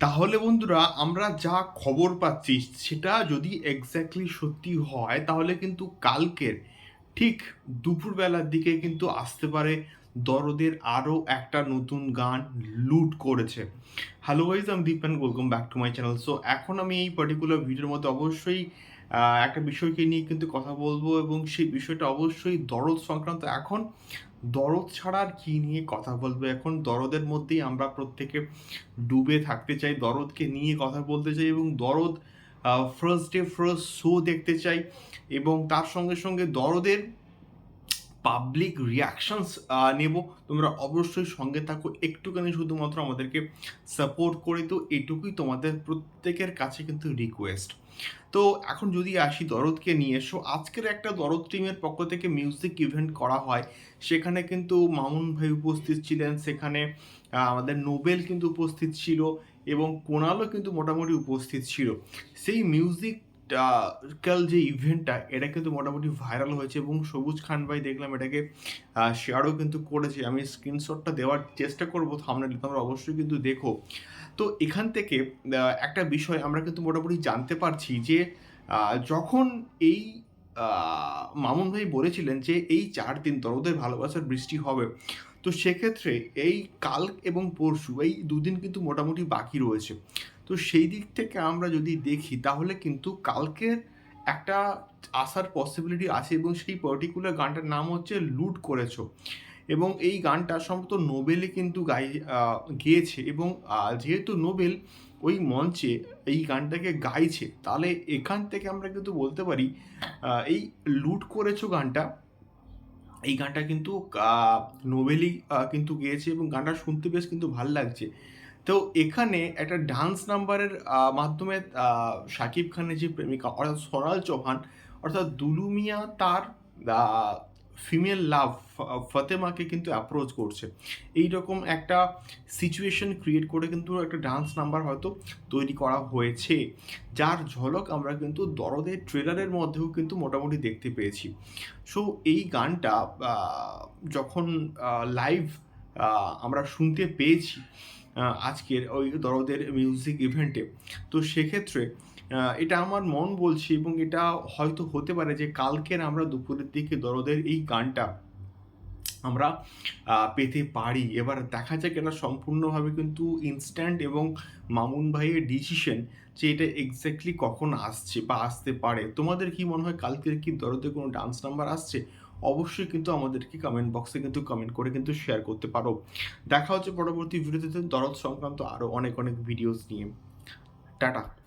তাহলে বন্ধুরা, আমরা যা খবর পাচ্ছি সেটা যদি এক্স্যাক্টলি সত্যি হয়, তাহলে কিন্তু কালকের ঠিক দুপুরবেলার দিকে কিন্তু আসতে পারে দরদের আরও একটা নতুন গান লুট করেছে। হ্যালো গাইজ আমি Dipan welcome back to my channel so এখন আমি এই পার্টিকুলার ভিডিওর মধ্যে অবশ্যই একটা বিষয়কে নিয়ে কিন্তু কথা বলব এবং সেই বিষয়টা অবশ্যই দরদ সংক্রান্ত। এখন দরদ ছাড়া আর কী নিয়ে কথা বলব? এখন দরদের মধ্যেই আমরা প্রত্যেকে ডুবে থাকতে চাই, দরদকে নিয়ে কথা বলতে চাই এবং দরদ ফার্স্ট ডে ফার্স্ট শো দেখতে চাই এবং তার সঙ্গে সঙ্গে দরদের পাবলিক রিয়াকশনস নেব। তোমরা অবশ্যই সঙ্গে থাকো। একটুখানি শুধুমাত্র আমাদেরকে সাপোর্ট করে তো এটুকুই তোমাদের প্রত্যেকের কাছে কিন্তু রিকোয়েস্ট তো এখন যদি আসি দরদকে নিয়ে এসো আজকের একটা দরদ টিমের পক্ষ থেকে মিউজিক ইভেন্ট করা হয়। সেখানে কিন্তু মামুন ভাই উপস্থিত ছিলেন। সেখানে আমাদের নোবেল কিন্তু উপস্থিত ছিল এবং কোনালও কিন্তু মোটামুটি উপস্থিত ছিল। সেই মিউজিক কাল যে ইভেন্টটা এটা কিন্তু মোটামুটি ভাইরাল হয়েছে এবং সবুজ খান ভাই দেখলাম এটাকে শেয়ারও কিন্তু করেছে। আমি স্ক্রিনশটটা দেওয়ার চেষ্টা করব থামনেলে তোমরা অবশ্যই কিন্তু দেখো। তো এখান থেকে একটা বিষয় আমরা কিন্তু মোটামুটি জানতে পারছি যে যখন এই মামুন ভাই বলেছিলেন যে, এই চার দিন দরদের ভালোবাসার বৃষ্টি হবে, তো সেক্ষেত্রে এই কাল এবং পরশু, এই দুদিন কিন্তু মোটামুটি বাকি রয়েছে। তো সেই দিক থেকে আমরা যদি দেখি, তাহলে কিন্তু কালকের একটা আসার পসিবিলিটি আছে এবং সেই পার্টিকুলার গানটার নাম হচ্ছে লুট করেছ এবং এই গানটা সম্ভবত নোবেলে কিন্তু গাই গেয়েছে এবং যেহেতু নোবেল ওই মঞ্চে এই গানটাকে গাইছে, তাহলে এখান থেকে আমরা কিন্তু বলতে পারি এই লুট করেছ গানটা, এই গানটা কিন্তু নোবেলই কিন্তু গেয়েছে এবং গানটা শুনতে বেশ কিন্তু ভালো লাগছে। তো এখানে একটা ডান্স নাম্বারের মাধ্যমে শাকিব খানের যে প্রেমিকা, অর্থাৎ সরাল চৌহান, অর্থাৎ দুলুমিয়া তার ফিমেল লাভ ফতেমাকে কিন্তু অ্যাপ্রোচ করছে। এই রকম একটা সিচুয়েশন ক্রিয়েট করে কিন্তু একটা ডান্স নাম্বার হয়তো তৈরি করা হয়েছে। যার ঝলক আমরা কিন্তু দরদের ট্রেলারের মধ্যেও কিন্তু মোটামুটি দেখতে পেয়েছি। সো এই গানটা যখন লাইভ আমরা শুনতে পেয়েছি আজকের ওই দরদের মিউজিক ইভেন্টে তো সেক্ষেত্রে এটা আমার মন বলছে এবং এটা হয়তো হতে পারে যে কালকের আমরা দুপুরের দিকে দরদের এই গানটা আমরা পেতে পারি। এবার দেখা যাক এটা সম্পূর্ণভাবে কিন্তু ইনস্ট্যান্ট এবং মামুন ভাইয়ের ডিসিশন যে এটা এক্স্যাক্টলি কখন আসছে বা আসতে পারে। তোমাদের কি মনে হয় কালকের কি দরদে কোনো ডান্স নাম্বার আসছে? অবশ্যই কিন্তু আমাদেরকে কমেন্ট বক্সে কিন্তু কমেন্ট করে কিন্তু শেয়ার করতে পারো। দেখা হচ্ছে পরবর্তী ভিডিওতে দরদ সংক্রান্ত আরও অনেক অনেক ভিডিওস নিয়ে। টাটা।